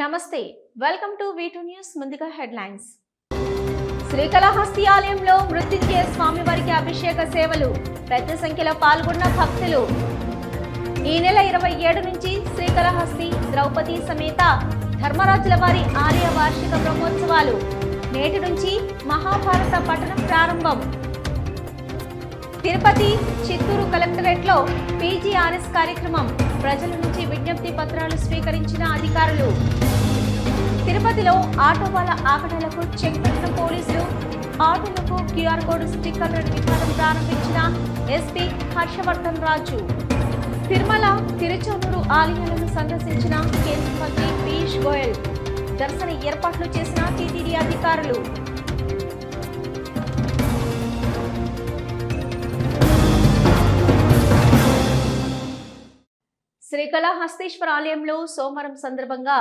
నమస్తే welcome to V two news ముందుగా headlines. Srikalahasti ఆలయంలో మృత్యుంజయ స్వామివారికి అభిషేక సేవలు పెద్ద సంఖ్యలో పాల్గొన్న భక్తులు. ఈ నెల ఇరవై ఏడు నుంచి శ్రీకాళహస్తి ద్రౌపది సమేత ధర్మరాజుల వారి ఆలయ వార్షిక బ్రహ్మోత్సవాలు నేటి నుంచి మహాభారత పఠనం ప్రారంభం. తిరుపతి చిత్తూరు కలెక్టరేట్లో పీజీఆర్ఎస్ కార్యక్రమం. ప్రజల నుంచి విజ్ఞప్తి పత్రాలు స్వీకరించిన అధికారులు. తిరుపతిలో ఆటో వాళ్ళ ఆకటలకు చెక్ పెట్టిన పోలీసులు. ఆటోలకు క్యూఆర్ కోడ్ స్టిక్కర్లను విధానం ప్రారంభించిన ఎస్పీ హర్షవర్ధన్ రాజు. తిరుమల తిరుచానూరు ఆలయాలను సందర్శించిన కేంద్ర మంత్రి పీయూష్ గోయల్. దర్శన ఏర్పాట్లు చేసిన టీటీడీ అధికారులు. శ్రీకాళహస్తీశ్వర ఆలయంలో సోమవారం సందర్భంగా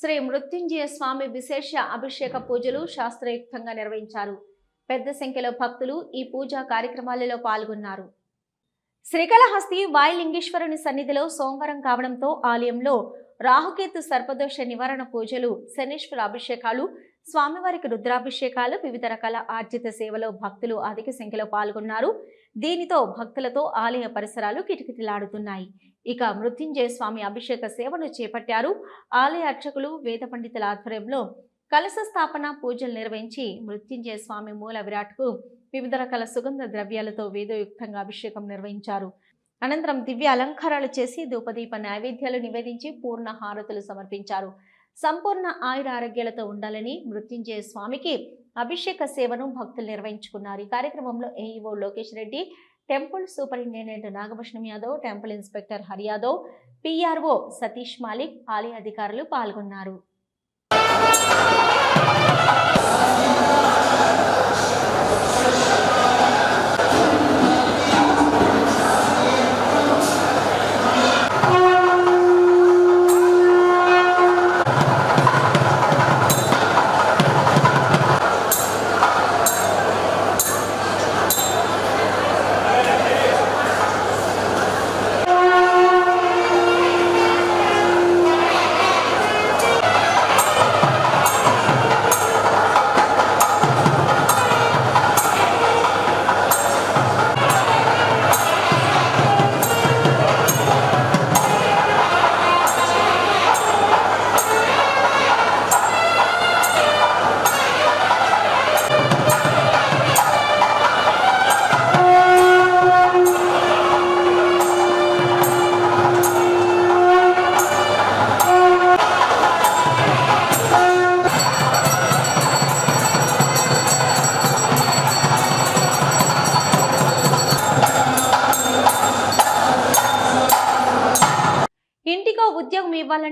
శ్రీ మృత్యుంజయ స్వామి విశేష అభిషేక పూజలు శాస్త్రయుక్తంగా నిర్వహించారు. పెద్ద సంఖ్యలో భక్తులు ఈ పూజా కార్యక్రమాలలో పాల్గొన్నారు. శ్రీకళహస్తి వాయులింగేశ్వరుని సన్నిధిలో సోమవారం కావడంతో ఆలయంలో రాహుకేతు సర్పదోష నివారణ పూజలు శనీశ్వర అభిషేకాలు స్వామివారికి రుద్రాభిషేకాలు వివిధ రకాల ఆర్జిత సేవలో భక్తులు అధిక సంఖ్యలో పాల్గొన్నారు. దీనితో భక్తులతో ఆలయ పరిసరాలు కిటకిటలాడుతున్నాయి. ఇక మృత్యుంజయ స్వామి అభిషేక సేవను చేపట్టారు. ఆలయ అర్చకులు వేద పండితుల ఆధ్వర్యంలో కలశ స్థాపన పూజలు నిర్వహించి మృత్యుంజయ స్వామి మూల విరాట్కు వివిధ రకాల సుగంధ ద్రవ్యాలతో వేదయుక్తంగా అభిషేకం నిర్వహించారు. అనంతరం దివ్య అలంకారాలు చేసి ధూపదీప నైవేద్యాలు నివేదించి పూర్ణ హారతులు సమర్పించారు. సంపూర్ణ ఆయుర ఆరోగ్యాలతో ఉండాలని మృత్యుంజయ స్వామికి అభిషేక సేవను భక్తులు నిర్వహించుకున్నారు. ఈ కార్యక్రమంలో AEO Lokesh Reddy temple superintendent Nagabhushanam Yadav temple inspector Hari Yadav PRO Satish Malik ఆలయ అధికారులు పాల్గొన్నారు.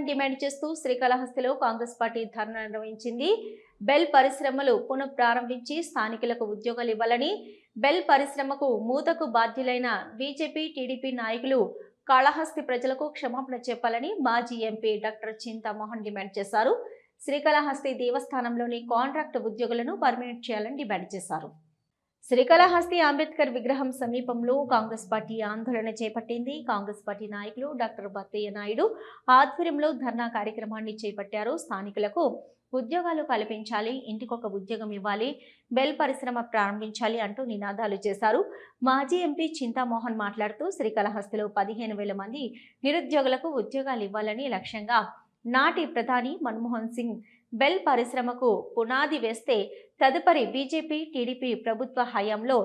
డిమాండ్ చేస్తూ శ్రీకాళహస్తిలో కాంగ్రెస్ పార్టీ ధర్నా నిర్వహించింది. బెల్ పరిశ్రమలు పునః ప్రారంభించి స్థానికులకు ఉద్యోగాలు ఇవ్వాలని బెల్ పరిశ్రమకు మూతకు బాధ్యులైన బీజేపీ టీడీపీ నాయకులు కాళహస్తి ప్రజలకు క్షమాపణ చెప్పాలని మాజీ ఎంపీ డాక్టర్ చింతామోహన్ డిమాండ్ చేశారు. శ్రీకాళహస్తి దేవస్థానంలోని కాంట్రాక్ట్ ఉద్యోగులను పర్మినెంట్ చేయాలని డిమాండ్ చేశారు. శ్రీకాళహస్తి అంబేద్కర్ విగ్రహం సమీపంలో కాంగ్రెస్ పార్టీ ఆందోళన చేపట్టింది. కాంగ్రెస్ పార్టీ నాయకులు డాక్టర్ బత్తయ్య నాయుడు ఆధ్వర్యంలో ధర్నా కార్యక్రమాన్ని చేపట్టారు. స్థానికులకు ఉద్యోగాలు కల్పించాలి ఇంటికొక ఉద్యోగం ఇవ్వాలి బెల్ పరిశ్రమ ప్రారంభించాలి అంటూ నినాదాలు చేశారు. మాజీ ఎంపీ చింతామోహన్ మాట్లాడుతూ శ్రీకాళహస్తిలో పదిహేను వేల మంది నిరుద్యోగులకు ఉద్యోగాలు ఇవ్వాలని లక్ష్యంగా నాటి ప్రధాని మన్మోహన్ సింగ్ బెల్ పరిశ్రమకు పునాది వేస్తే తదుపరి బీజేపీ టీడీపీ ప్రభుత్వ హయాంలో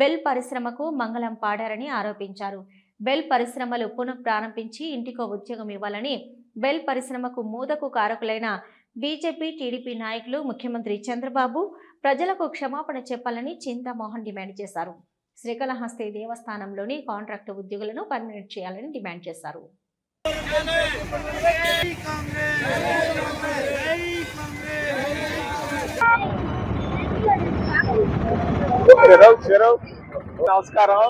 బెల్ పరిశ్రమకు మంగళం పాడారని ఆరోపించారు. బెల్ పరిశ్రమలు పునఃప్రారంభించి ఇంటికో ఉద్యోగం ఇవ్వాలని బెల్ పరిశ్రమకు మూదకు కారకులైన బీజేపీ టీడీపీ నాయకులు ముఖ్యమంత్రి చంద్రబాబు ప్రజలకు క్షమాపణ చెప్పాలని చింతామోహన్ డిమాండ్ చేశారు. శ్రీకాళహస్తి దేవస్థానంలోని కాంట్రాక్టు ఉద్యోగులను పర్మినెంట్ చేయాలని డిమాండ్ చేశారు. శిరవ్ శిరవ్ నమస్కారం.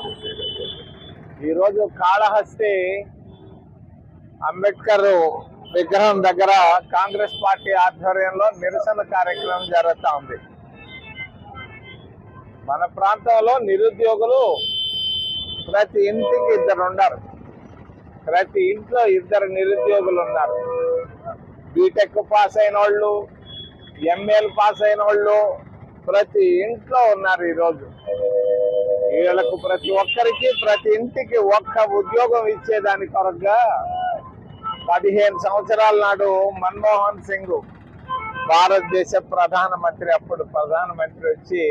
ఈరోజు కాళహస్తి అంబేద్కర్ విగ్రహం దగ్గర కాంగ్రెస్ పార్టీ ఆధ్వర్యంలో నిరసన కార్యక్రమం జరుగుతూ ఉంది. మన ప్రాంతంలో నిరుద్యోగులు ప్రతి ఇంటికి ఇద్దరు ఉన్నారు. ప్రతి ఇంట్లో ఇద్దరు నిరుద్యోగులు ఉన్నారు. బీటెక్ పాస్ అయిన వాళ్ళు ఎంఏలు పాస్ అయిన వాళ్ళు ప్రతి ఇంట్లో ఉన్నారు ఈరోజు. వీళ్ళకు ప్రతి ఒక్కరికి ప్రతి ఇంటికి ఒక్క ఉద్యోగం ఇచ్చేదాని కొరగా పదిహేను సంవత్సరాల నాడు మన్మోహన్ సింగ్ భారతదేశ ప్రధానమంత్రి అప్పుడు ప్రధానమంత్రి వచ్చి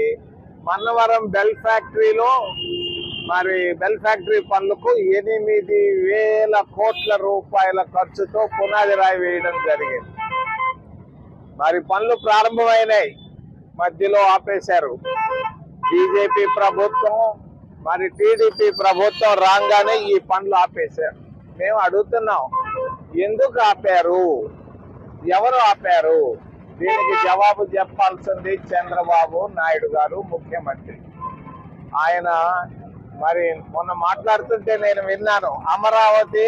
మన్నవరం బెల్ ఫ్యాక్టరీలో మరి బెల్ ఫ్యాక్టరీ పనులకు ఎనిమిది వేల కోట్ల రూపాయల ఖర్చుతో పునాది రాయి వేయడం జరిగింది. మరి పనులు ప్రారంభమైనాయి. మధ్యలో ఆపేశారు. బీజేపీ ప్రభుత్వం మరి టీడీపీ ప్రభుత్వం రాగానే ఈ పనులు ఆపేశారు. మేము అడుగుతున్నాం ఎందుకు ఆపారు? ఎవరు ఆపారు? దీనికి జవాబు చెప్పాల్సింది చంద్రబాబు నాయుడు గారు ముఖ్యమంత్రి. ఆయన మరి మొన్న మాట్లాడుతుంటే నేను విన్నాను అమరావతి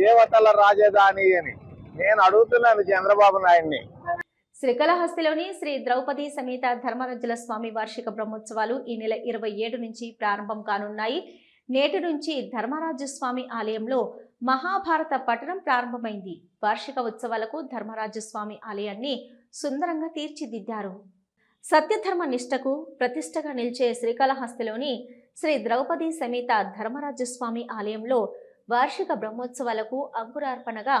దేవతల రాజధాని అని. నేను అడుగుతున్నాను చంద్రబాబు నాయుడిని. శ్రీకాళహస్తిలోని శ్రీ ద్రౌపది సమేత ధర్మరాజుల స్వామి వార్షిక బ్రహ్మోత్సవాలు ఈ నెల ఇరవై ఏడు నుంచి ప్రారంభం కానున్నాయి. నేటి నుంచి ధర్మరాజు స్వామి ఆలయంలో మహాభారత పఠనం ప్రారంభమైంది. వార్షిక ఉత్సవాలకు ధర్మరాజు స్వామి ఆలయాన్ని సుందరంగా తీర్చిదిద్దారు. సత్యధర్మ నిష్టకు ప్రతిష్టగా నిలిచే శ్రీకాళహస్తిలోని శ్రీ ద్రౌపది సమేత ధర్మరాజు స్వామి ఆలయంలో వార్షిక బ్రహ్మోత్సవాలకు అంకురార్పణగా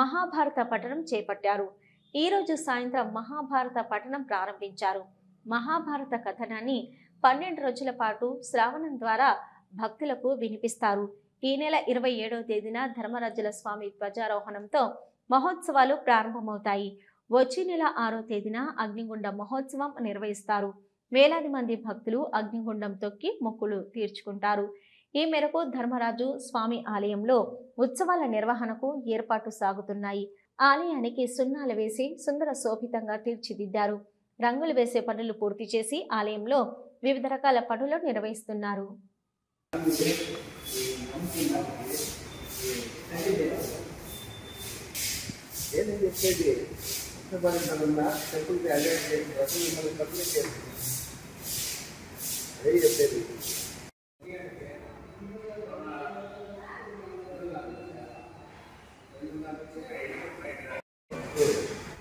మహాభారత పఠనం చేపట్టారు. ఈ రోజు సాయంత్రం మహాభారత పఠనం ప్రారంభించారు. మహాభారత కథనాన్ని పన్నెండు రోజుల పాటు శ్రావణం ద్వారా భక్తులకు వినిపిస్తారు. ఈ నెల ఇరవై ఏడవ తేదీన ధర్మరాజుల స్వామి ధ్వజారోహణంతో మహోత్సవాలు ప్రారంభమవుతాయి. వచ్చే నెల ఆరో తేదీన అగ్నిగుండ మహోత్సవం నిర్వహిస్తారు. వేలాది మంది భక్తులు అగ్నిగుండం తొక్కి మొక్కులు తీర్చుకుంటారు. ఈ మేరకు ధర్మరాజు స్వామి ఆలయంలో ఉత్సవాల నిర్వహణకు ఏర్పాటు సాగుతున్నాయి. ఆలయానికి సున్నాలు వేసి సుందర శోభితంగా తీర్చిదిద్దారు. రంగులు వేసే పనులు పూర్తి చేసి ఆలయంలో వివిధ రకాల పనులు నిర్వహిస్తున్నారు. చెప్పేది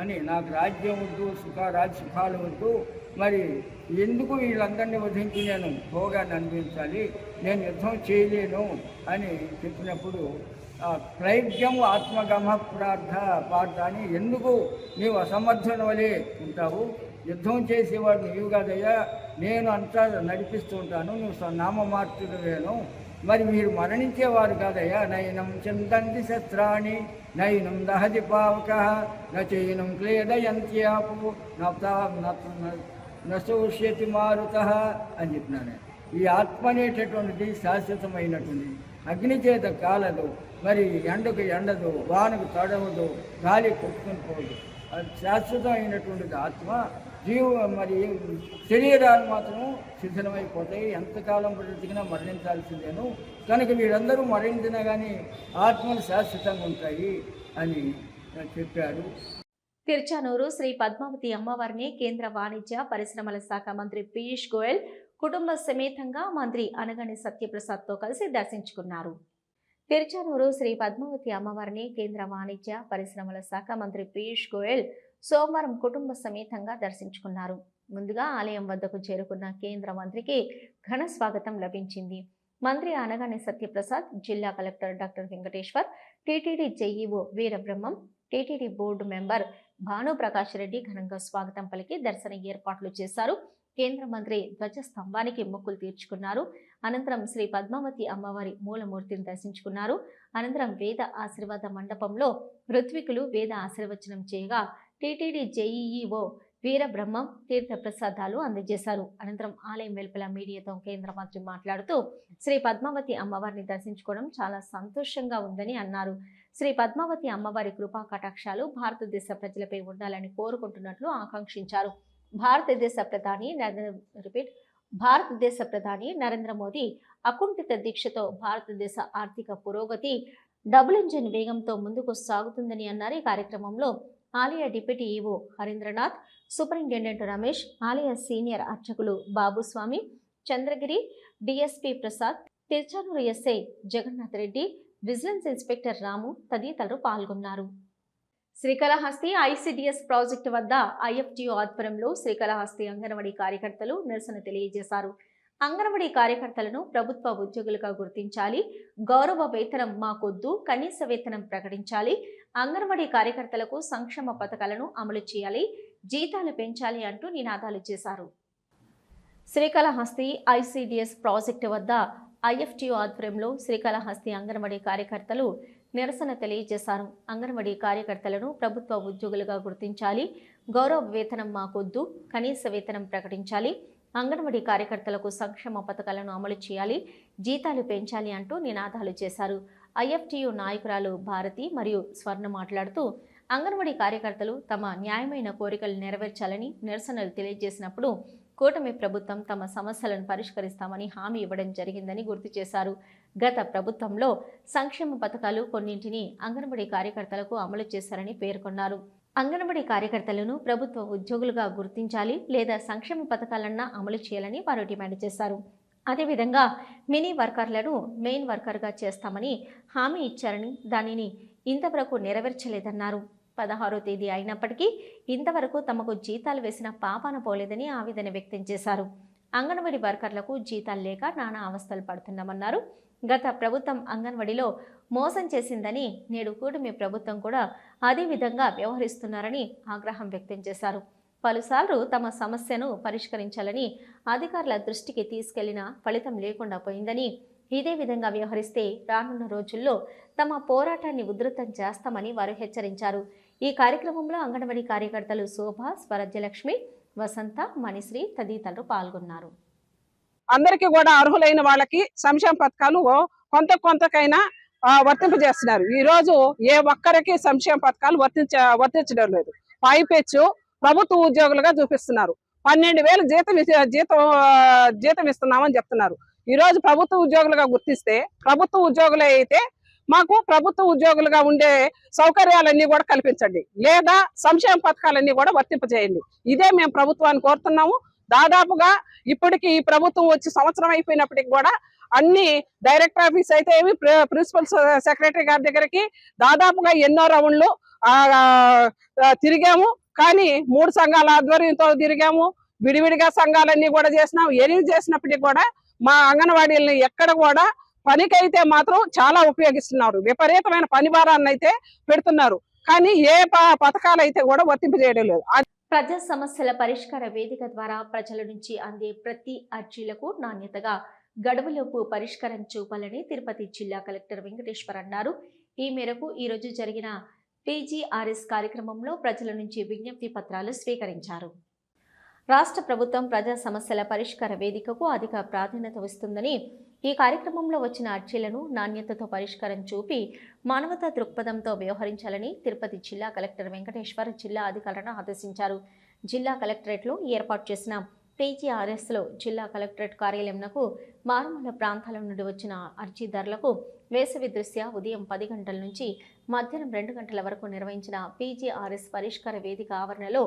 అని నాకు రాజ్యం వద్దు సుఖ రాజ సుఖాలు వద్దు. మరి ఎందుకు వీళ్ళందరినీ వధించి నేను భోగాన్ని అనిపించాలి నేను యుద్ధం చేయలేను అని చెప్పినప్పుడు ఆ ఆత్మగమ ప్రార్థ పార్థ అని ఎందుకు నీవు అసమర్థుల వలె ఉంటావు? యుద్ధం చేసేవాడు నీవు కాదయ్యా. నేను అంతా నడిపిస్తూ ఉంటాను నువ్వు నామమార్చుడువేను మరి మీరు మరణించేవారు కాదయ్యా. నయనం చిందంతి శస్త్రాణి నయనం దహతి పావక నచైనం క్లేదయంత్యాపు నశోష్యతి మారుత అని చెప్పినాను. ఈ ఆత్మ అనేటటువంటిది శాశ్వతమైనటువంటి అగ్నిచేత కాలదు మరి ఎండకు ఎండదు వానకు తడవదు గాలి కొట్టుకుని పోదు. అది శాశ్వతమైనటువంటిది ఆత్మ. జీవ మరి శరీరాలు మాత్రం శిథిలమైపోతాయి. ఎంతకాలం బ్రతికినా మరణించాల్సిందేను. కనుక వీరందరూ మరణించినా కానీ ఆత్మలు శాశ్వతంగా ఉంటాయి అని చెప్పారు తిరుచానూరు శ్రీ పద్మావతి అమ్మవారిని కేంద్ర వాణిజ్య పరిశ్రమల శాఖ మంత్రి పీయూష్ గోయల్ కుటుంబ సమేతంగా మంత్రి అనగని సత్యప్రసాద్తో కలిసి దర్శించుకున్నారు. తిరుచానూరు శ్రీ పద్మావతి అమ్మవారిని కేంద్ర వాణిజ్య పరిశ్రమల శాఖ మంత్రి పీయూష్ గోయల్ సోమవారం కుటుంబ సమేతంగా దర్శించుకున్నారు. ముందుగా ఆలయం వద్దకు చేరుకున్న కేంద్ర మంత్రికి ఘన స్వాగతం లభించింది. మంత్రి అనగానే సత్యప్రసాద్ జిల్లా collector doctor Venkateshwar TTD JEO Veerabrahmam TTD board member Bhanuprakash Reddy ఘనంగా స్వాగతం పలికి దర్శన ఏర్పాట్లు చేశారు. కేంద్ర మంత్రి ధ్వజ స్తంభానికి మొక్కులు తీర్చుకున్నారు. అనంతరం శ్రీ పద్మావతి అమ్మవారి మూలమూర్తిని దర్శించుకున్నారు. అనంతరం వేద ఆశీర్వాద మండపంలో ఋత్వికులు వేద ఆశీర్వచనం చేయగా టీటీడీ జేఈఈఓ వీరబ్రహ్మం తీర్థ ప్రసాదాలు అందజేశారు. అనంతరం ఆలయం వెలుపల మీడియాతో కేంద్ర మంత్రి మాట్లాడుతూ శ్రీ పద్మావతి అమ్మవారిని దర్శించుకోవడం చాలా సంతోషంగా ఉందని అన్నారు. శ్రీ పద్మావతి అమ్మవారి కృపా కటాక్షాలు భారతదేశ ప్రజలపై ఉండాలని కోరుకుంటున్నట్లు ఆకాంక్షించారు. భారతదేశ ప్రధాని నరేంద్ర రిపీట్ భారతదేశ ప్రధాని నరేంద్ర మోదీ అకుంఠిత దీక్షతో భారతదేశ ఆర్థిక పురోగతి డబుల్ ఇంజిన్ వేగంతో ముందుకు సాగుతుందని అన్నారు. ఈ కార్యక్రమంలో ఆలయ deputy EO Harindranath superintendent Ramesh ఆలయ సీనియర్ అర్చకులు Babuswamy Chandragiri DSP Prasad Tiruchanur SI Jagannath Reddy vigilance inspector Ramu తదితరులు పాల్గొన్నారు. శ్రీకాళహస్తి ఐసిడిఎస్ ప్రాజెక్టు వద్ద ఐఎఫ్టియు ఆధ్వర్యంలో శ్రీకాళహస్తి అంగన్వాడీ కార్యకర్తలు నిరసన తెలియజేశారు. అంగన్వాడీ కార్యకర్తలను ప్రభుత్వ ఉద్యోగులుగా గుర్తించాలి గౌరవ వేతనం మాకొద్దు కనీస వేతనం ప్రకటించాలి అంగన్వాడీ కార్యకర్తలకు సంక్షేమ పథకాలను అమలు చేయాలి జీతాలు పెంచాలి అంటూ నినాదాలు చేశారు. శ్రీకాళహస్తి ఐసిడిఎస్ ప్రాజెక్టు వద్ద ఐఎఫ్టియు ఆధ్వర్యంలో శ్రీకాళహస్తి అంగన్వాడీ కార్యకర్తలు నిరసన తెలియజేశారు. అంగన్వాడీ కార్యకర్తలను ప్రభుత్వ ఉద్యోగులుగా గుర్తించాలి గౌరవ వేతనం మాకొద్దు కనీస వేతనం ప్రకటించాలి అంగన్వాడీ కార్యకర్తలకు సంక్షేమ పథకాలను అమలు చేయాలి జీతాలు పెంచాలి అంటూ నినాదాలు చేశారు. ఐఎఫ్టియు నాయకురాలు భారతి మరియు స్వర్ణ మాట్లాడుతూ అంగన్వాడీ కార్యకర్తలు తమ న్యాయమైన కోరికలు నెరవేర్చాలని నిరసనలు తెలియజేసినప్పుడు కూటమి ప్రభుత్వం తమ సమస్యలను పరిష్కరిస్తామని హామీ ఇవ్వడం జరిగిందని గుర్తు చేశారు. గత ప్రభుత్వంలో సంక్షేమ పథకాలు కొన్నింటిని అంగన్వాడీ కార్యకర్తలకు అమలు చేశారని పేర్కొన్నారు. అంగన్వాడీ కార్యకర్తలను ప్రభుత్వ ఉద్యోగులుగా గుర్తించాలి లేదా సంక్షేమ పథకాలన్నా అమలు చేయాలని వారు డిమాండ్ చేశారు. అదేవిధంగా మినీ వర్కర్లను మెయిన్ వర్కర్గా చేస్తామని హామీ ఇచ్చారని దానిని ఇంతవరకు నెరవేర్చలేదన్నారు. పదహారో తేదీ అయినప్పటికీ ఇంతవరకు తమకు జీతాలు వేసిన పాపాన పోలేదని ఆవేదన వ్యక్తం చేశారు. అంగన్వాడీ వర్కర్లకు జీతాలు లేక నానా అవస్థలు పడుతున్నామన్నారు. గత ప్రభుత్వం అంగన్వాడీలో మోసం చేసిందని నేడు కూటమి ప్రభుత్వం కూడా అదే విధంగా వ్యవహరిస్తున్నారని ఆగ్రహం వ్యక్తం చేశారు. పలుసార్లు తమ సమస్యను పరిష్కరించాలని అధికారుల దృష్టికి తీసుకెళ్ళినా ఫలితం లేకుండా పోయిందని ఇదే విధంగా వ్యవహరిస్తే రానున్న రోజుల్లో తమ పోరాటాన్ని ఉధృతం చేస్తామని వారు హెచ్చరించారు. ఈ కార్యక్రమంలో అంగన్వాడీ కార్యకర్తలు శోభ స్వరాజ్యలక్ష్మి వసంత మణిశ్రీ తదితరులు పాల్గొన్నారు. అందరికీ కూడా అర్హులైన వాళ్ళకి సంక్షేమ పథకాలు కొంత కొంతకైనా వర్తింపజేస్తున్నారు ఈ రోజు ఏ ఒక్కరికి సంక్షేమ పథకాలు వర్తించ వర్తించడం లేదు. పైపెచ్చు ప్రభుత్వ ఉద్యోగులుగా చూపిస్తున్నారు. పన్నెండు వేలు జీతం జీతం జీతం ఇస్తున్నామని చెప్తున్నారు. ఈ రోజు ప్రభుత్వ ఉద్యోగులుగా గుర్తిస్తే ప్రభుత్వ ఉద్యోగులే అయితే మాకు ప్రభుత్వ ఉద్యోగులుగా ఉండే సౌకర్యాలన్నీ కూడా కల్పించండి. లేదా సంక్షేమ పథకాలన్నీ కూడా వర్తింపజేయండి. ఇదే మేము ప్రభుత్వాన్ని కోరుతున్నాము. దాదాపుగా ఇప్పటికి ఈ ప్రభుత్వం వచ్చి సంవత్సరం అయిపోయినప్పటికి కూడా అన్ని డైరెక్టర్ ఆఫీస్ అయితే ఏమి ప్రిన్సిపల్ సెక్రటరీ గారి దగ్గరికి దాదాపుగా ఎన్నో రౌండ్లు తిరిగాము. కానీ మూడు సంఘాల ఆధ్వర్యంతో తిరిగాము. విడివిడిగా సంఘాలన్నీ కూడా చేసినాం. ఎనిమిది చేసినప్పటికీ కూడా మా అంగన్వాడీలని ఎక్కడ కూడా పనికైతే మాత్రం చాలా ఉపయోగిస్తున్నారు. విపరీతమైన పని భారాన్ని అయితే పెడుతున్నారు. కానీ ఏ పథకాలు అయితే కూడా వర్తింపజేయడం లేదు. ప్రజా సమస్యల పరిష్కార వేదిక ద్వారా ప్రజల నుంచి అందే ప్రతి అర్జీలకు నాణ్యతగా గడువులోపు పరిష్కారం చూపాలని తిరుపతి జిల్లా కలెక్టర్ వెంకటేశ్వర్ అన్నారు ఈ మేరకు ఈరోజు జరిగిన పీజీఆర్ఎస్ కార్యక్రమంలో ప్రజల నుంచి విజ్ఞప్తి పత్రాలు స్వీకరించారు. రాష్ట్ర ప్రభుత్వం ప్రజా సమస్యల పరిష్కార వేదికకు అధిక ప్రాధాన్యత ఇస్తుందని ఈ కార్యక్రమంలో వచ్చిన అర్జీలను నాణ్యతతో పరిష్కారం చూపి మానవతా దృక్పథంతో వ్యవహరించాలని తిరుపతి జిల్లా కలెక్టర్ వెంకటేశ్వర్ జిల్లా అధికారులను ఆదేశించారు. జిల్లా కలెక్టరేట్లో ఏర్పాటు చేసిన పీజీఆర్ఎస్లో జిల్లా కలెక్టరేట్ కార్యాలయంకు మారుమూల ప్రాంతాల నుండి వచ్చిన అర్జీదారులకు వేసవి దృష్ట్యా ఉదయం పది గంటల నుంచి మధ్యాహ్నం రెండు గంటల వరకు నిర్వహించిన పీజీఆర్ఎస్ పరిష్కార వేదిక ఆవరణలో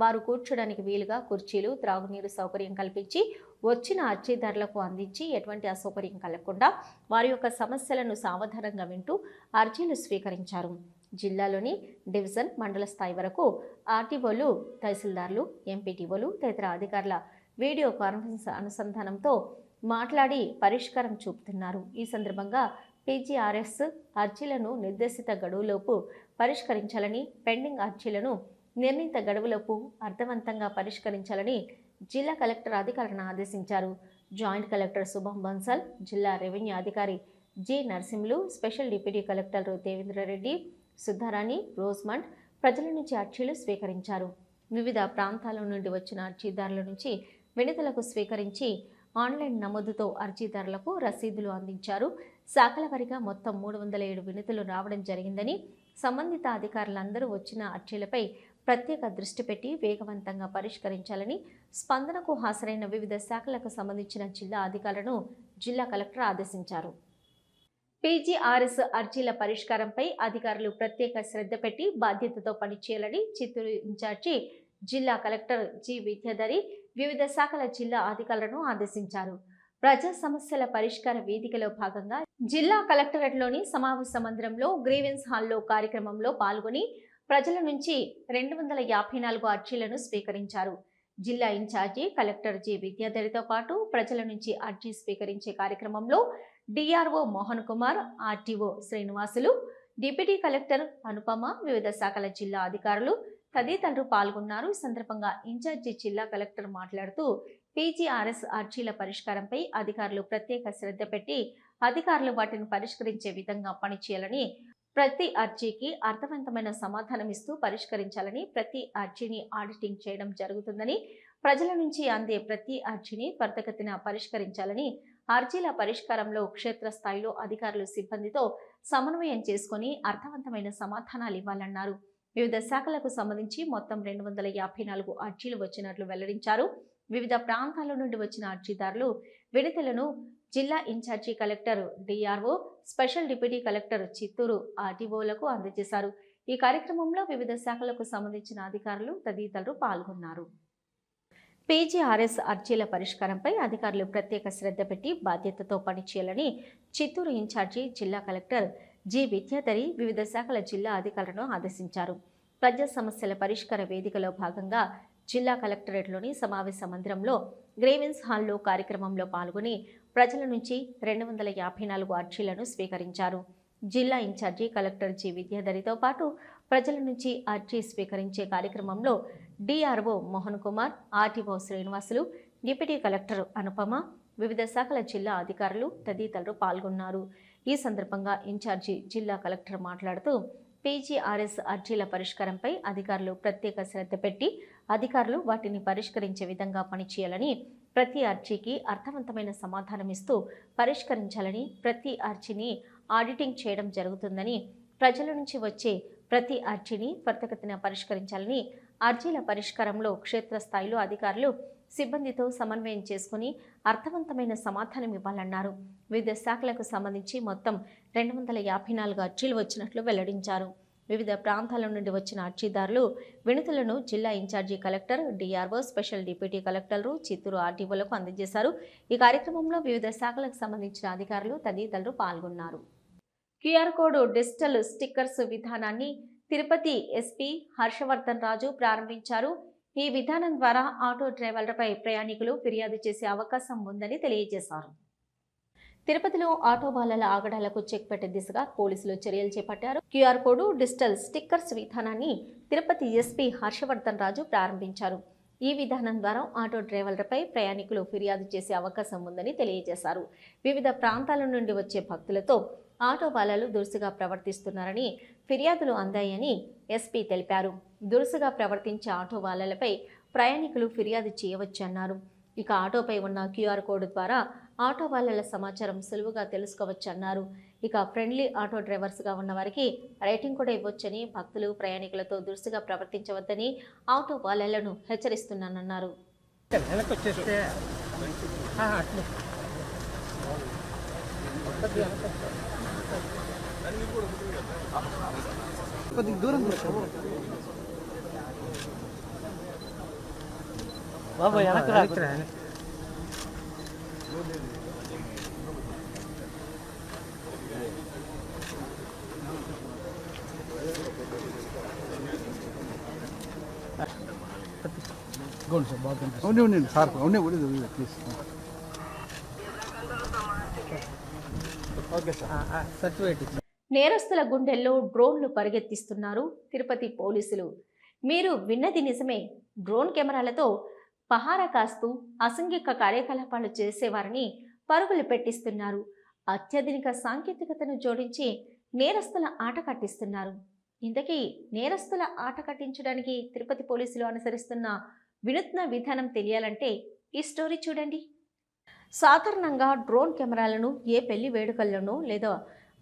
వారు కూర్చోడానికి వీలుగా కుర్చీలు త్రాగునీరు సౌకర్యం కల్పించి వచ్చిన అర్జీదారులకు అందించి ఎటువంటి అసౌకర్యం కలగకుండా వారి యొక్క సమస్యలను సావధానంగా వింటూ అర్జీలు స్వీకరించారు. జిల్లాలోని డివిజన్ మండల స్థాయి వరకు ఆర్టీఓలు తహసీల్దార్లు ఎంపీటీఓలు తదితర అధికారుల వీడియో కాన్ఫరెన్స్ అనుసంధానంతో మాట్లాడి పరిష్కారం చూపుతున్నారు. ఈ సందర్భంగా పీజీఆర్ఎస్ అర్జీలను నిర్దేశిత గడువులోపు పరిష్కరించాలని పెండింగ్ అర్జీలను నిర్ణీత గడువులోపు అర్థవంతంగా పరిష్కరించాలని జిల్లా కలెక్టర్ అధికారులను ఆదేశించారు. జాయింట్ కలెక్టర్ శుభం బన్సల్ జిల్లా రెవెన్యూ అధికారి G Narasimhulu special deputy collector Devendra Reddy Sudharani Rosemond ప్రజల నుంచి అర్జీలు స్వీకరించారు. వివిధ ప్రాంతాల నుండి వచ్చిన అర్జీదారుల నుంచి వినతులకు స్వీకరించి ఆన్లైన్ నమోదుతో అర్జీదారులకు రసీదులు అందించారు. శాఖల వారీగా మొత్తం మూడు వందల ఏడు వినతులు రావడం జరిగిందని సంబంధిత అధికారులందరూ వచ్చిన అర్జీలపై ప్రత్యేక దృష్టి పెట్టి వేగవంతంగా పరిష్కరించాలని స్పందనకు హాజరైన వివిధ శాఖలకు సంబంధించిన జిల్లా అధికారులను జిల్లా కలెక్టర్ ఆదేశించారు. పీజీఆర్ఎస్ అర్జీల పరిష్కారంపై అధికారులు ప్రత్యేక శ్రద్ధ పెట్టి బాధ్యతతో పనిచేయాలని చిత్తూరు ఇన్ఛార్జి జిల్లా కలెక్టర్ జి విద్యాధరి వివిధ శాఖల జిల్లా అధికారులను ఆదేశించారు. ప్రజా సమస్యల పరిష్కార వేదికలో భాగంగా జిల్లా కలెక్టరేట్లోని సమావేశ మందిరంలో గ్రీవెన్స్ హాల్లో కార్యక్రమంలో పాల్గొని ప్రజల నుంచి రెండు వందల యాభై నాలుగు అర్జీలను స్వీకరించారు. జిల్లా ఇన్ఛార్జి కలెక్టర్ జి. విద్యాధరితో పాటు ప్రజల నుంచి అర్జీ స్వీకరించే కార్యక్రమంలో DRO Mohan Kumar RTO Srinivasulu deputy collector Anupama వివిధ శాఖల జిల్లా అధికారులు తదితరులు పాల్గొన్నారు. ఈ సందర్భంగా ఇన్ఛార్జి జిల్లా కలెక్టర్ మాట్లాడుతూ పీజీఆర్ఎస్ అర్జీల పరిష్కారంపై అధికారులు ప్రత్యేక శ్రద్ధ పెట్టి అధికారులు వాటిని పరిష్కరించే విధంగా పనిచేయాలని ప్రతి అర్జీకి అర్థవంతమైన సమాధానం ఇస్తూ పరిష్కరించాలని ప్రతి అర్జీని ఆడిటింగ్ చేయడం జరుగుతుందని ప్రజల నుంచి అందే ప్రతి అర్జీని త్వరితగతిన పరిష్కరించాలని అర్జీల పరిష్కారంలో క్షేత్రస్థాయిలో అధికారులు సిబ్బందితో సమన్వయం చేసుకొని అర్థవంతమైన సమాధానాలు ఇవ్వాలన్నారు. వివిధ శాఖలకు సంబంధించి మొత్తం రెండు వందల యాభై నాలుగు అర్జీలు వచ్చినట్లు వెల్లడించారు. వివిధ ప్రాంతాల నుండి వచ్చిన అర్జీదారులు విడతలను జిల్లా incharge collector DRO special deputy collector Chittoor ఆర్టీఓలకు అందజేశారు. ఈ కార్యక్రమంలో వివిధ శాఖలకు సంబంధించిన అధికారులు తదితరులు పాల్గొన్నారు. పీజీఆర్ఎస్ అర్జీల పరిష్కారంపై అధికారులు ప్రత్యేక శ్రద్ధ పెట్టి బాధ్యతతో పనిచేయాలని చిత్తూరు ఇన్ఛార్జి జిల్లా కలెక్టర్ జి. విద్యాధరి వివిధ శాఖల జిల్లా అధికారులను ఆదేశించారు. ప్రజా సమస్యల పరిష్కార వేదికలో భాగంగా జిల్లా కలెక్టరేట్లోని సమావేశ మందిరంలో గ్రేవెన్స్ హాల్లో కార్యక్రమంలో పాల్గొని ప్రజల నుంచి రెండు వందల యాభై నాలుగు అర్జీలను స్వీకరించారు. జిల్లా ఇన్ఛార్జి కలెక్టర్ జి. విద్యాధరితో పాటు ప్రజల నుంచి అర్జీ స్వీకరించే కార్యక్రమంలో DRO Mohan Kumar RTO Srinivasulu deputy collector Anupama వివిధ శాఖల జిల్లా అధికారులు తదితరులు పాల్గొన్నారు. ఈ సందర్భంగా ఇన్ఛార్జి జిల్లా కలెక్టర్ మాట్లాడుతూ పీజీఆర్ఎస్ అర్జీల పరిష్కారంపై అధికారులు ప్రత్యేక శ్రద్ధ పెట్టి అధికారులు వాటిని పరిష్కరించే విధంగా పనిచేయాలని ప్రతి అర్జీకి అర్థవంతమైన సమాధానం ఇస్తూ పరిష్కరించాలని ప్రతి అర్జీని ఆడిటింగ్ చేయడం జరుగుతుందని ప్రజల నుంచి వచ్చే ప్రతి అర్జీని త్వరితగతిన పరిష్కరించాలని అర్జీల పరిష్కారంలో క్షేత్రస్థాయిలో అధికారులు సిబ్బందితో సమన్వయం చేసుకుని అర్థవంతమైన సమాధానం ఇవ్వాలన్నారు. వివిధ శాఖలకు సంబంధించి మొత్తం రెండు వందల యాభై నాలుగు అర్జీలు వచ్చినట్లు వెల్లడించారు. వివిధ ప్రాంతాల నుండి వచ్చిన అర్జీదారులు వినతులను జిల్లా incharge collector DRO special deputy కలెక్టర్లు చిత్తూరు ఆర్టీఓలకు అందజేశారు. ఈ కార్యక్రమంలో వివిధ శాఖలకు సంబంధించిన అధికారులు తదితరులు పాల్గొన్నారు. క్యూఆర్ కోడ్ డిజిటల్ స్టిక్కర్స్ విధానాన్ని తిరుపతి ఎస్పీ హర్షవర్ధన్ రాజు ప్రారంభించారు. ఈ విధానం ద్వారా ఆటో డ్రైవర్లపై ప్రయాణికులు ఫిర్యాదు చేసే అవకాశం ఉందని తెలియజేశారు. తిరుపతిలో ఆటో బాలల ఆగడాలకు చెక్ పెట్టే దిశగా పోలీసులు చర్యలు చేపట్టారు. క్యూఆర్ కోడ్ డిజిటల్ స్టిక్కర్స్ విధానాన్ని తిరుపతి ఎస్పీ హర్షవర్ధన్ రాజు ప్రారంభించారు. ఈ విధానం ద్వారా ఆటో డ్రైవర్లపై ప్రయాణికులు ఫిర్యాదు చేసే అవకాశం ఉందని తెలియజేశారు. వివిధ ప్రాంతాల నుండి వచ్చే భక్తులతో ఆటో వాళ్ళలు దురుసుగా ప్రవర్తిస్తున్నారని ఫిర్యాదులు అందాయని ఎస్పీ తెలిపారు. దురుసుగా ప్రవర్తించే ఆటో వాళ్ళపై ప్రయాణికులు ఫిర్యాదు చేయవచ్చన్నారు. ఇక ఆటోపై ఉన్న క్యూఆర్ కోడ్ ద్వారా ఆటో వాళ్ళల సమాచారం సులువుగా తెలుసుకోవచ్చన్నారు. ఇక ఫ్రెండ్లీ ఆటో డ్రైవర్స్గా ఉన్న వారికి రేటింగ్ కూడా ఇవ్వచ్చని భక్తులు ప్రయాణికులతో దురుసుగా ప్రవర్తించవద్దని ఆటో వాళ్ళలను హెచ్చరిస్తున్నానన్నారు. కొద్దిగా దూరం బాబా వెనక్కి రా గోండి సార్ బాగా ఉండి ఉండండి సార్ ఉండి ఉండి ప్లీజ్ ఓకే సార్ సర్టిఫికేట్ నేరస్తుల గుండెల్లో డ్రోన్లు పరిగెత్తిస్తున్నారు తిరుపతి పోలీసులు. మీరు విన్నది నిజమే. డ్రోన్ కెమెరాలతో పహారా కాస్తూ అసంఘిక కార్యకలాపాలు చేసేవారిని పరుగులు పెట్టిస్తున్నారు. అత్యాధునిక సాంకేతికతను జోడించి నేరస్తుల ఆట కట్టిస్తున్నారు. ఇంతకీ నేరస్తుల ఆట కట్టించడానికి తిరుపతి పోలీసులు అనుసరిస్తున్న వినూత్న విధానం తెలియాలంటే ఈ స్టోరీ చూడండి. సాధారణంగా డ్రోన్ కెమెరాలను ఏ పెళ్ళి వేడుకల్లోనో లేదా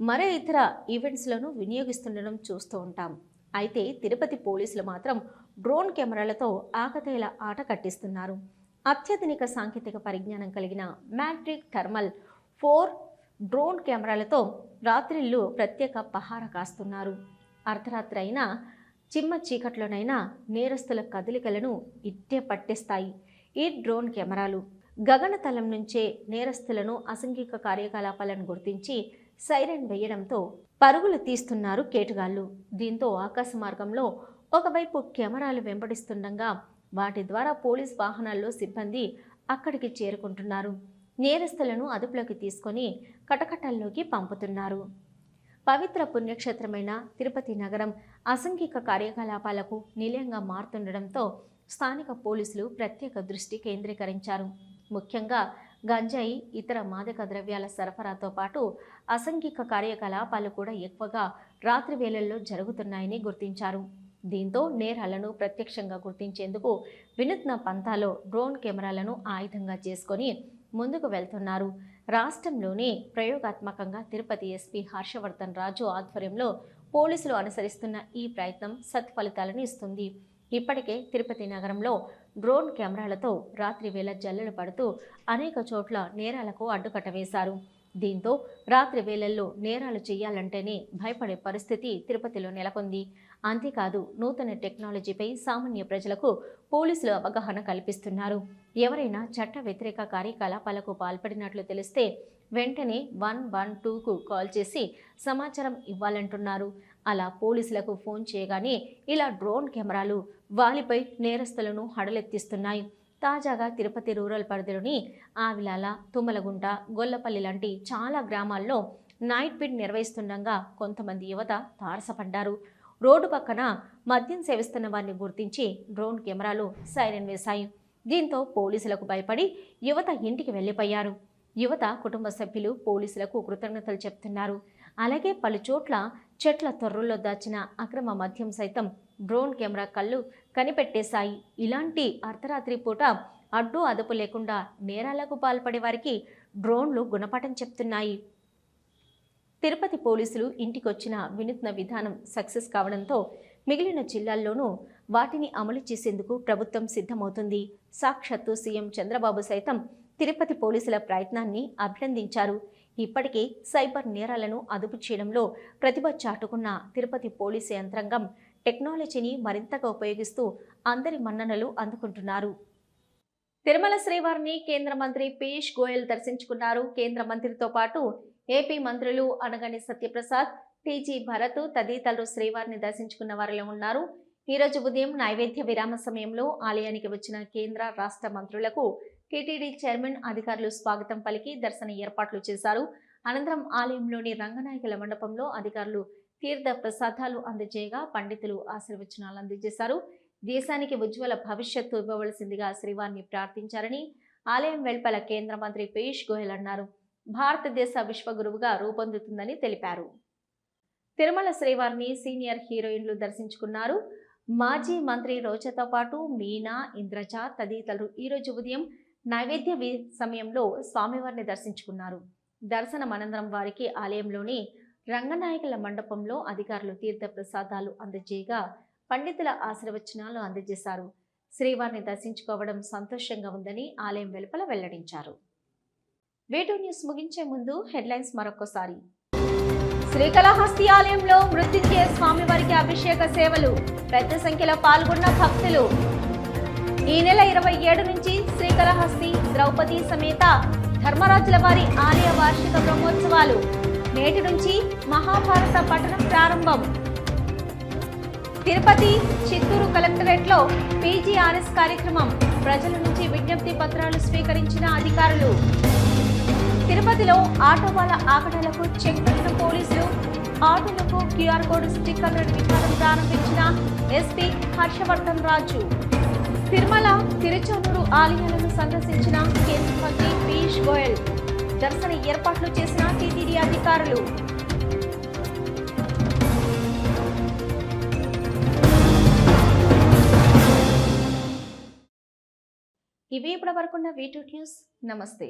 మరే ఇతర ఈవెంట్స్లను వినియోగిస్తుండడం చూస్తూ ఉంటాం. అయితే తిరుపతి పోలీసులు మాత్రం డ్రోన్ కెమెరాలతో ఆకతేల ఆట కట్టిస్తున్నారు. అత్యాధునిక సాంకేతిక పరిజ్ఞానం కలిగిన మ్యాట్రిక్ థర్మల్ ఫోర్ డ్రోన్ కెమెరాలతో రాత్రిళ్ళు ప్రత్యేక పహార కాస్తున్నారు. అర్ధరాత్రి అయినా చిమ్మ చీకట్లోనైనా నేరస్తుల కదలికలను ఇట్టే పట్టేస్తాయి ఈ డ్రోన్ కెమెరాలు. గగనతలం నుంచే నేరస్తులను అసంఘిక కార్యకలాపాలను గుర్తించి సైరన్ వేయడంతో పరుగులు తీస్తున్నారు కేటుగాళ్ళు దీంతో ఆకాశ మార్గంలో ఒకవైపు కెమెరాలు వెంబడిస్తుండగా వాటి ద్వారా పోలీస్ వాహనాల్లో సిబ్బంది అక్కడికి చేరుకుంటున్నారు. నేరస్తులను అదుపులోకి తీసుకొని కటకటాల్లోకి పంపుతున్నారు. పవిత్ర పుణ్యక్షేత్రమైన తిరుపతి నగరం అసంఘిక కార్యకలాపాలకు నిలయంగా మారుతుండడంతో స్థానిక పోలీసులు ప్రత్యేక దృష్టి కేంద్రీకరించారు. ముఖ్యంగా గంజాయి ఇతర మాదక ద్రవ్యాల సరఫరాతో పాటు అసంఘిక కార్యకలాపాలు కూడా ఎక్కువగా రాత్రి వేళల్లో జరుగుతున్నాయని గుర్తించారు. దీంతో నేరాలను ప్రత్యక్షంగా గుర్తించేందుకు వినూత్న పంతాలో డ్రోన్ కెమెరాలను ఆయుధంగా చేసుకొని ముందుకు వెళ్తున్నారు. రాష్ట్రంలోని ప్రయోగాత్మకంగా తిరుపతి ఎస్పీ హర్షవర్ధన్ రాజు ఆధ్వర్యంలో పోలీసులు అనుసరిస్తున్న ఈ ప్రయత్నం సత్ఫలితాలను ఇస్తుంది. ఇప్పటికే తిరుపతి నగరంలో డ్రోన్ కెమెరాలతో రాత్రి వేళ జల్లెలు పడుతూ అనేక చోట్ల నేరాలకు అడ్డుకట్ట వేశారు. దీంతో రాత్రి వేళల్లో నేరాలు చేయాలంటేనే భయపడే పరిస్థితి తిరుపతిలో నెలకొంది. అంతేకాదు నూతన టెక్నాలజీపై సామాన్య ప్రజలకు పోలీసులు అవగాహన కల్పిస్తున్నారు. ఎవరైనా చట్ట వ్యతిరేక కార్యకలాపాలకు పాల్పడినట్లు తెలిస్తే వెంటనే వన్ వన్ టూకు కాల్ చేసి సమాచారం ఇవ్వాలంటున్నారు. అలా పోలీసులకు ఫోన్ చేయగానే ఇలా డ్రోన్ కెమెరాలు వాలిపై నేరస్తులను హడలెత్తిస్తున్నాయి. తాజాగా తిరుపతి రూరల్ పరిధిలోని ఆవిలాల తుమ్మలగుంట గొల్లపల్లి లాంటి చాలా గ్రామాల్లో నైట్ బిడ్ నిర్వహిస్తుండగా కొంతమంది యువత తారసపడ్డారు. రోడ్డు పక్కన మద్యం సేవిస్తున్న వారిని గుర్తించి డ్రోన్ కెమెరాలు సైరన్ వేశాయి. దీంతో పోలీసులకు భయపడి యువత ఇంటికి వెళ్ళిపోయారు. యువత కుటుంబ సభ్యులు పోలీసులకు కృతజ్ఞతలు చెప్తున్నారు. అలాగే పలు చోట్ల చెట్ల తొర్రుల్లో దాచిన అక్రమ మద్యం సైతం డ్రోన్ కెమెరా కళ్ళు కనిపెట్టేశాయి. ఇలాంటి అర్ధరాత్రి పూట అడ్డు అదుపు లేకుండా నేరాలకు పాల్పడే వారికి డ్రోన్లు గుణపాఠం చెప్తున్నాయి. తిరుపతి పోలీసులు ఇంటికొచ్చిన వినూత్న విధానం సక్సెస్ కావడంతో మిగిలిన జిల్లాల్లోనూ వాటిని అమలు చేసేందుకు ప్రభుత్వం సిద్ధమవుతుంది. సాక్షాత్తు సీఎం చంద్రబాబు సైతం తిరుపతి పోలీసుల ప్రయత్నాన్ని అభినందించారు. ఇప్పటికే సైబర్ నేరాలను అదుపు చేయడంలో ప్రతిభ చాటుకున్న తిరుపతి పోలీసు యంత్రాంగం టెక్నాలజీని మరింతగా ఉపయోగిస్తూ అందరి మన్ననలు అందుకుంటున్నారు. తిరుమల శ్రీవారిని కేంద్ర మంత్రి పీయూష్ గోయల్ దర్శించుకున్నారు. కేంద్ర మంత్రితో పాటు ఏపీ మంత్రులు అనగని సత్యప్రసాద్ టీజీ భరత్ తదితరులు శ్రీవారిని దర్శించుకున్న వారిలో ఉన్నారు. ఈరోజు ఉదయం నైవేద్య విరామ సమయంలో ఆలయానికి వచ్చిన కేంద్ర రాష్ట్ర మంత్రులకు టీటీడీ చైర్మన్ అధికారులు స్వాగతం పలికి దర్శన ఏర్పాట్లు చేశారు. అనంతరం ఆలయంలోని రంగనాయకుల మండపంలో అధికారులు తీర్థ ప్రసాదాలు అందజేయగా పండితులు ఆశీర్వచనాలు అందజేశారు. దేశానికి ఉజ్వల భవిష్యత్తు ఇవ్వవలసిందిగా శ్రీవారిని ప్రార్థించారని ఆలయం వెల్పల కేంద్ర మంత్రి పీయూష్ గోయల్ అన్నారు. భారతదేశ విశ్వగురువుగా రూపొందుతుందని తెలిపారు. తిరుమల శ్రీవారిని సీనియర్ హీరోయిన్లు దర్శించుకున్నారు. మాజీ మంత్రి రోజాతో పాటు మీనా ఇంద్రజ తదితరులు ఈరోజు ఉదయం నైవేద్య సమయంలో స్వామివారిని దర్శించుకున్నారు. దర్శనం అనంతరం వారికి ఆలయంలోని రంగనాయకుల మండపంలో అధికారులు తీర్థ ప్రసాదాలు అందజేయగా పండితుల ఆశీర్వచనాలు అందజేశారు. శ్రీవారిని దర్శించుకోవడం సంతోషంగా ఉందని ఆలయం వెలుపల వెల్లడించారు. వేటూ న్యూస్ ముగించే ముందు హెడ్లైన్స్ మరొకసారి శ్రీకాళహస్తి ఆలయంలో మృత్యుంజయ స్వామివారికి అభిషేక సేవలు పెద్ద సంఖ్యలో పాల్గొన్న భక్తులు. ఈ నెల ఇరవై ఏడు నుంచి శ్రీకాళహస్తి ద్రౌపది సమేత ధర్మరాజుల వారి ఆలయ వార్షిక బ్రహ్మోత్సవాలు నేటి నుంచి మహాభారత పఠనం ప్రారంభం. తిరుపతి చిత్తూరు కలెక్టరేట్లో పీజీఆర్ఎస్ కార్యక్రమం. ప్రజల నుంచి విజ్ఞప్తి పత్రాలు స్వీకరించిన అధికారులు. తిరుపతిలో ఆటో వాళ్ళ ఆగడాలకు చెక్ పెట్టిన పోలీసులు. ఆటోలకు క్యూఆర్ కోడ్ స్టిక్కర్లను విధానం ప్రారంభించిన ఎస్పీ హర్షవర్ధన్ రాజు. తిరుమల తిరుచానూరు ఆలయాలను సందర్శించిన కేంద్ర మంత్రి పీయూష్ గోయల్. దర్శన ఏర్పాట్లు చేసిన టీటీడీ అధికారులు. ఇవి ఇప్పటి వరకున్న వీటూ న్యూస్ నమస్తే.